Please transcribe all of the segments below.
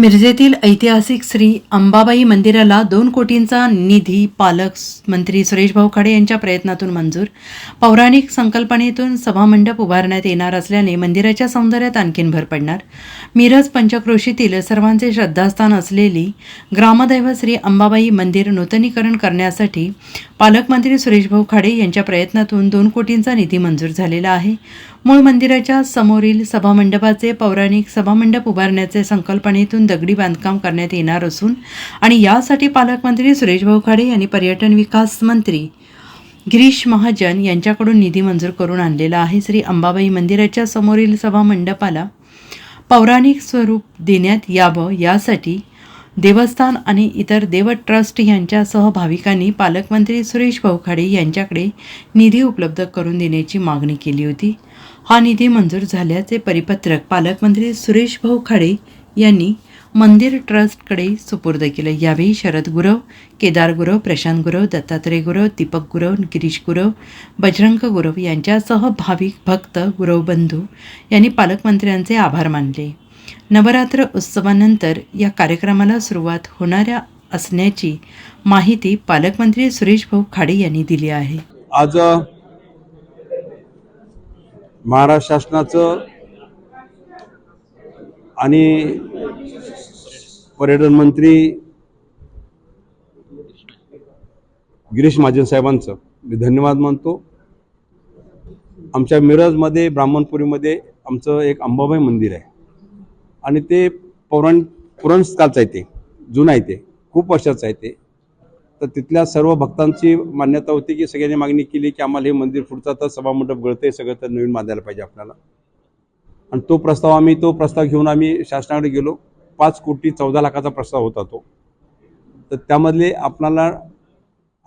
मिरजेतील ऐतिहासिक श्री अंबाबाई मंदिराला दोन कोटींचा निधी पालक मंत्री सुरेश भाऊ खाडे यांच्या प्रयत्नातून मंजूर. पौराणिक संकल्पनेतून सभामंडप उभारण्यात येणार असल्याने मंदिराच्या सौंदर्यात आणखीन भर पडणार. मिरज पंचक्रोशीतील सर्वांचे श्रद्धास्थान असलेली ग्रामदैव श्री अंबाबाई मंदिर नूतनीकरण करण्यासाठी पालकमंत्री सुरेश भाऊ खाडे यांच्या प्रयत्नातून दोन कोटींचा निधी मंजूर झालेला आहे. मूळ मंदिराच्या समोरील सभामंडपाचे पौराणिक सभामंडप उभारण्याचे संकल्पनेतून दगडी बांधकाम करण्यात येणार असून आणि यासाठी पालकमंत्री सुरेश भाऊ खाडे यांनी पर्यटन विकास मंत्री गिरीश महाजन यांच्याकडून निधी मंजूर करून आणलेला आहे. श्री अंबाबाई मंदिराच्या समोरील सभामंडपाला पौराणिक स्वरूप देण्यात यावं यासाठी देवस्थान आणि इतर देव ट्रस्ट यांच्यासह भाविकांनी पालकमंत्री सुरेश भाऊ खाडे यांच्याकडे निधी उपलब्ध करून देण्याची मागणी केली होती. हा निधी मंजूर झाल्याचे परिपत्रक पालकमंत्री सुरेश भाऊ खाडे यांनी मंदिर ट्रस्टकडे सुपूर्द केलं. यावेळी शरद गुरव केदार गुरव प्रशांत गुरव दत्तात्रय गुरव दीपक गुरव गिरीश गुरव बजरंग गुरव यांच्यासह भाविक भक्त गुरव बंधू यांनी पालकमंत्र्यांचे आभार मानले. नवरात्र उत्सवानंतर या कार्यक्रमाला सुरुवात होणाऱ्या असण्याची माहिती पालकमंत्री सुरेश भाऊ खाडे यांनी दिली आहे. आज महाराष्ट्र शासनाचं आणि पर्यटन मंत्री गिरीश महाजन साहेबांचं मी धन्यवाद मानतो. आमच्या मिरजमध्ये ब्राह्मणपुरीमध्ये आमचं एक अंबाबाई मंदिर आहे. आणि ते पौराण पुराणकालचं आहे ते. जुनं आहे ते. खूप वर्षाचं आहे ते. तर तिथल्या सर्व भक्तांची मान्यता होती की सगळ्यांनी मागणी केली की आम्हाला हे मंदिर पुढचा तर सभामंडप गळते सगळं तर नवीन बांधायला पाहिजे आपल्याला. आणि तो प्रस्ताव आम्ही तो प्रस्ताव घेऊन आम्ही शासनाकडे गेलो. पाच कोटी चौदा लाखाचा प्रस्ताव होता तो. तर त्यामधले आपणाला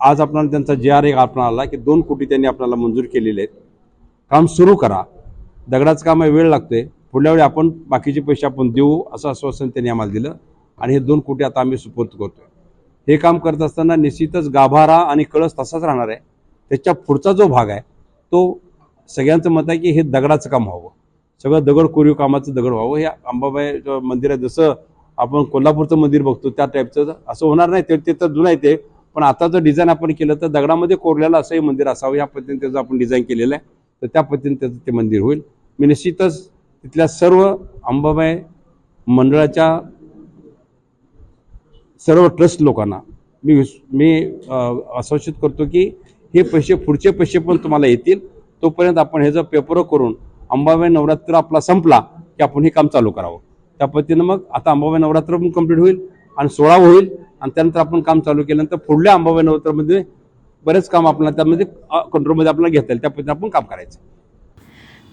आज आपणाला त्यांचा जे आर एक आपणाला आला की दोन कोटी त्यांनी आपल्याला मंजूर केलेले आहेत. काम सुरू करा. दगडाचं काम आहे वेळ लागतोय. पुढल्या वेळी आपण बाकीचे पैसे आपण देऊ असं आश्वासन त्यांनी आम्हाला दिलं. आणि हे दोन कोटी आता आम्ही सुपूर्द करतो हे काम करत असताना निश्चितच गाभारा आणि कळस तसाच राहणार आहे. त्याच्या पुढचा जो भाग आहे तो सगळ्यांचं मत आहे की हे दगडाचं काम व्हावं. सगळं दगड कोरीव कामाचं दगड व्हावं. हे अंबाबाई मंदिर आहे जसं आपण कोल्हापूरचं मंदिर बघतो त्या टाईपचं असं होणार नाही. ते ते तर जुनं आहे ते. पण आता जर डिझाईन आपण केलं तर दगडामध्ये कोरलेलं असं हे मंदिर असावं. या पद्धतीने त्याचं आपण डिझाईन केलेलं आहे. तर त्या पद्धतीने त्याचं ते मंदिर होईल. मी निश्चितच तिथल्या सर्व अंबाबाई मंडळाच्या सर्व ट्रस्ट लोकांना मी मी आश्वासित करतो की हे पैसे पुढचे पैसे पण तुम्हाला येतील. तोपर्यंत आपण ह्याचं पेपर करून अंबाबाई नवरात्र आपला संपला की आपण हे काम चालू करावं. त्या पद्धतीनं मग आता अंबाबाई नवरात्र पण कंप्लीट होईल आणि सोळा होईल आणि त्यानंतर आपण काम चालू केल्यानंतर पुढल्या अंबाबाई नवरात्रामध्ये बरेच काम आपल्याला त्यामध्ये कंट्रोलमध्ये आपल्याला घेता येईल. त्या पद्धतीने आपण काम करायचं.